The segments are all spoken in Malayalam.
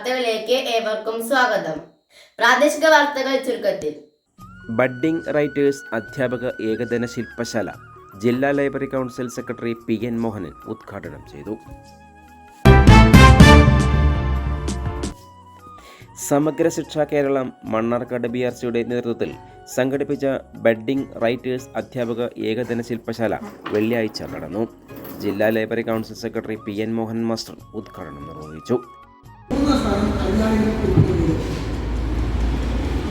വാർത്തകളിലേക്ക് ഏവർക്കും സ്വാഗതം. പ്രാദേശിക വാർത്തകൾ ചുരുക്കത്തിൽ. ബഡ്ഡിംഗ് റൈറ്റേഴ്സ് അധ്യാപക ഏകദിന ശില്പശാല ജില്ലാ library council secretary P N Mohanan ഉദ്ഘാടനം ചെയ്തു. സമഗ്ര ശിക്ഷ കേരളം മണ്ണാർക്കാട് ബി ആർ സിയുടെ നേതൃത്വത്തിൽ സംഘടിപ്പിച്ച ബഡ്ഡിംഗ് റൈറ്റേഴ്സ് അധ്യാപക ഏകദിന ശില്പശാല വെള്ളിയാഴ്ച നടന്നു. ജില്ലാ library council secretary P N Mohan master ഉദ്ഘാടനം നിർവഹിച്ചു. സ്ഥാനം കല്യാണികൾ കൊടുക്കുന്നത്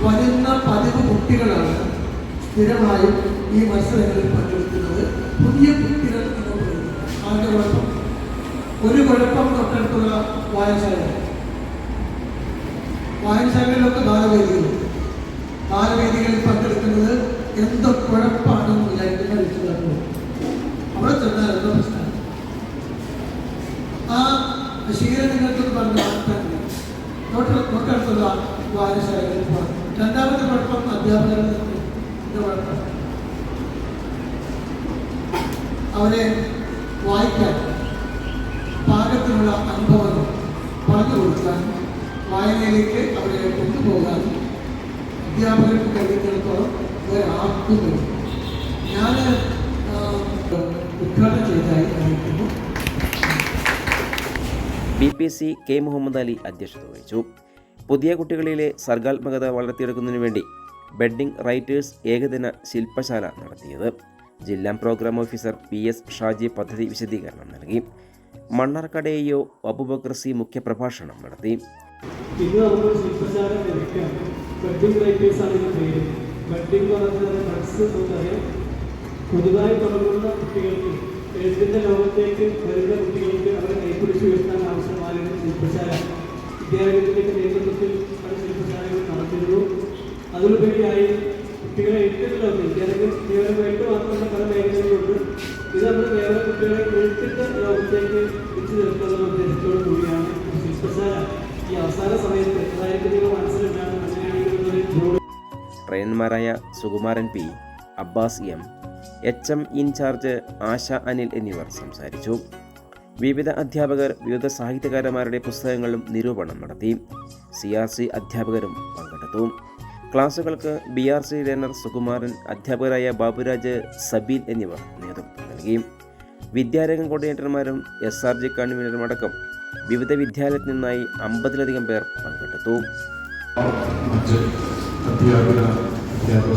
വരുന്ന പതിവ് കുട്ടികളാണ് സ്ഥിരമായും ഈ മത്സരങ്ങളിൽ പങ്കെടുക്കുന്നത്. പുതിയ കുട്ടികൾ എന്ന് കുഴപ്പം? ഒരു കുഴപ്പം തൊട്ടടുത്തുള്ള വായനശാല വായനശാലകളിലൊക്കെ ബാലവേദികളുണ്ട് ബാലവേദികളിൽ പങ്കെടുക്കുന്നത് എന്തോ കുഴപ്പമാണെന്ന് വിചാരിക്കുന്ന രക്ഷിതാക്കൾ അവിടെ ചെന്നാൽ എന്തോ പ്രശ്നമാണ് ആ ശീലം തൊട്ട് തൊട്ടടുത്തുള്ള വായനശാലകളിൽ പോകണം. രണ്ടാമത്തെ കുഴപ്പം അധ്യാപകരുടെ കുഴപ്പം. അവരെ വായിക്കാൻ പാകത്തിനുള്ള അനുഭവങ്ങൾ പറഞ്ഞു കൊടുക്കാൻ വായനയിലേക്ക് അവരെ കൊണ്ടുപോകാൻ അധ്യാപകർക്ക് കഴിയുന്നിടത്തോളം കഴിയും ഞാൻ ഉദ്ഘാടനം ചെയ്തതായി അറിയിക്കുന്നു. B P C K Muhammad Ali അധ്യക്ഷത വഹിച്ചു. പുതിയ കുട്ടികളിലെ സർഗാത്മകത വളർത്തിയെടുക്കുന്നതിന് വേണ്ടി ബെഡിംഗ് റൈറ്റേഴ്സ് ഏകദിന ശില്പശാല നടത്തിയത്. ജില്ലാ programme officer P S Shaji പദ്ധതി വിശദീകരണം നൽകി. മണ്ണാർക്കാട് അബുബക്രസി ഒ അബുബക്കർ സി മുഖ്യപ്രഭാഷണം നടത്തി. ഇന്ന് നമുക്ക് ശില്പശാല ലഭിക്കാം ബഡ്ഡിംഗ് റൈറ്റേഴ്സ് ആണ് ഇതിന് പേര്. ബഡ്ഡിംഗ് പറഞ്ഞാൽ ഡ്രഗ്സ് നമുക്കറിയാം. പുതുതായി തുടങ്ങുന്ന കുട്ടികൾക്ക് എഴുത്തിന്റെ ലോകത്തേക്ക് വരുന്ന കുട്ടികൾക്ക് അവരെ കൈപ്പിടിച്ച് വരുത്താൻ ആവശ്യമായ ശില്പശാല. വിദ്യാലയത്തിലേക്ക് നേതൃത്വത്തിൽ പല ശില്പശാലകൾ നടത്തിയിരുന്നു കുട്ടികളെ എഴുത്തിന്റെ ലോകത്ത് വിദ്യാലയം കേവലമായിട്ട് മാത്രമല്ല പല മേഖലകളുണ്ട് ഇത് കേവലം കുട്ടികളെ എഴുത്തിന്റെ ലോകത്തേക്ക് എത്തിച്ചു നിർത്തുന്ന ഉദ്ദേശത്തോടു കൂടിയാണ്. ശില്പശാല ഈ അവസാന സമയത്ത് അതായത് നിങ്ങൾ മനസ്സിലുണ്ടാകുന്ന ട്രെയിനർമാരായ Sukumaran P Abbas M H M in-charge Asha Anil എന്നിവർ സംസാരിച്ചു. വിവിധ അധ്യാപകർ വിവിധ സാഹിത്യകാരന്മാരുടെ പുസ്തകങ്ങളും നിരൂപണം നടത്തി. സി ആർ സി അധ്യാപകരും പങ്കെടുത്തു. ക്ലാസുകൾക്ക് B R C learner Sukumaran അധ്യാപകരായ ബാബുരാജ് സബീൽ എന്നിവർ നേതൃത്വം നൽകി. വിദ്യാരംഗം കോർഡിനേറ്റർമാരും എസ് ആർ ജി കൺവീനറും അടക്കം വിവിധ വിദ്യാലയത്തിൽ നിന്നായി അമ്പതിലധികം പേർ പങ്കെടുത്തു. അധ്യാപക അധ്യാപക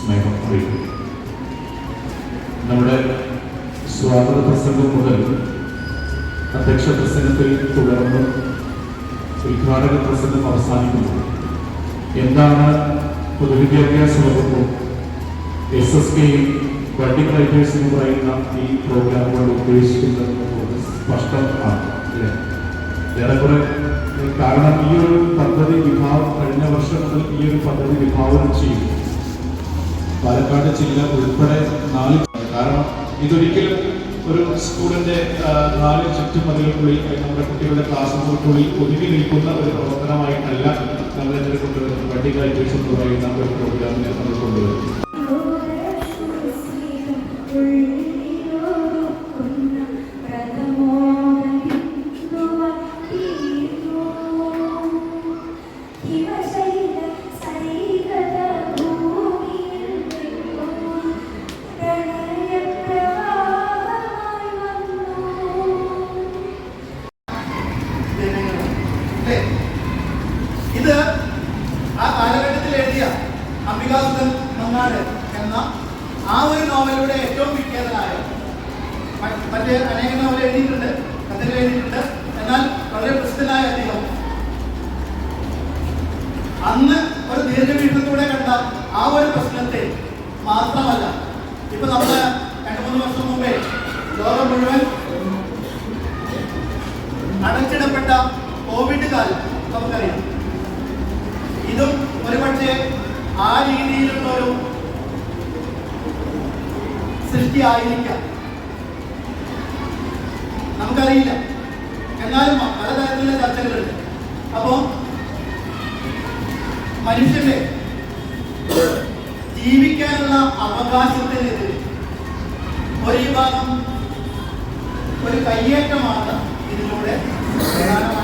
സ്നേഹം അറിയിക്കുന്നു. നമ്മുടെ സ്വാഗത പ്രസംഗം മുതൽ അധ്യക്ഷ പ്രസംഗത്തിൽ തുടർന്ന് ഉദ്ഘാടക പ്രസംഗം അവസാനിക്കുന്നു. എന്താണ് പൊതുവിദ്യാഭ്യാസ വകുപ്പും എസ് എസ് കെയും വണ്ടി റൈറ്റേഴ്സ് പറയുന്ന ഈ പ്രോഗ്രാമുകൾ ഉദ്ദേശിക്കുന്നത് സ്പഷ്ടമാണ് അല്ലേ? ഏറെക്കുറെ കാരണം ഈ ഒരു പദ്ധതി വിഭാവം കഴിഞ്ഞ വർഷം മുതൽ ഈ ഒരു പദ്ധതി വിഭാവനം ചെയ്യും പാലക്കാട് ജില്ല ഉൾപ്പെടെ നാല് കാരണം ഇതൊരിക്കലും ഒരു സ്കൂളിന്റെ നാല് നാല് ചുറ്റുമതിലുള്ളിൽ നമ്മുടെ കുട്ടികളുടെ ക്ലാസ് മുറിക്കുള്ളിൽ ഒതുങ്ങി നിൽക്കുന്ന ഒരു പ്രവർത്തനമായിട്ടല്ല നമ്മൾ ഇതിനെ കൊണ്ടുവരുന്നത് വെഡിങ് റൈറ്റേഴ്സ് പറയുന്ന ഒരു പ്രോഗ്രാമിനെ നമ്മൾ കൊണ്ടുവരുന്നത്. നോവലിലൂടെ ഏറ്റവും വിഖ്യാതനായ മറ്റേ അനേക നോവൽ എഴുതിയിട്ടുണ്ട് കഥകൾ എഴുതിയിട്ടുണ്ട്. എന്നാൽ വളരെ പ്രസിദ്ധനായ അദ്ദേഹം അന്ന് ഒരു ദീർഘവീക്ഷണത്തോടെ കണ്ട ആ ഒരു പ്രശ്നത്തെ മാത്രമല്ല ഇപ്പൊ നമ്മൾ രണ്ടു മൂന്ന് വർഷം മുമ്പേ ലോകം മുഴുവൻ അടച്ചിടപ്പെട്ട കോവിഡ് കാലം നമുക്കറിയാം. ഇതും ഒരുപക്ഷെ ആ രീതിയിലുള്ള ഒരു സൃഷ്ടി ആയിരിക്കാം. നമുക്കറിയില്ല. എന്നാലും പലതരത്തിലുള്ള ചർച്ചകളുണ്ട്. അപ്പോ മനുഷ്യന്റെ ജീവിക്കാനുള്ള അവകാശത്തിനെതിരെ ഒരു വിഭാഗം ഒരു കയ്യേറ്റമാണ് ഇതിലൂടെ പ്രധാനമായിട്ടും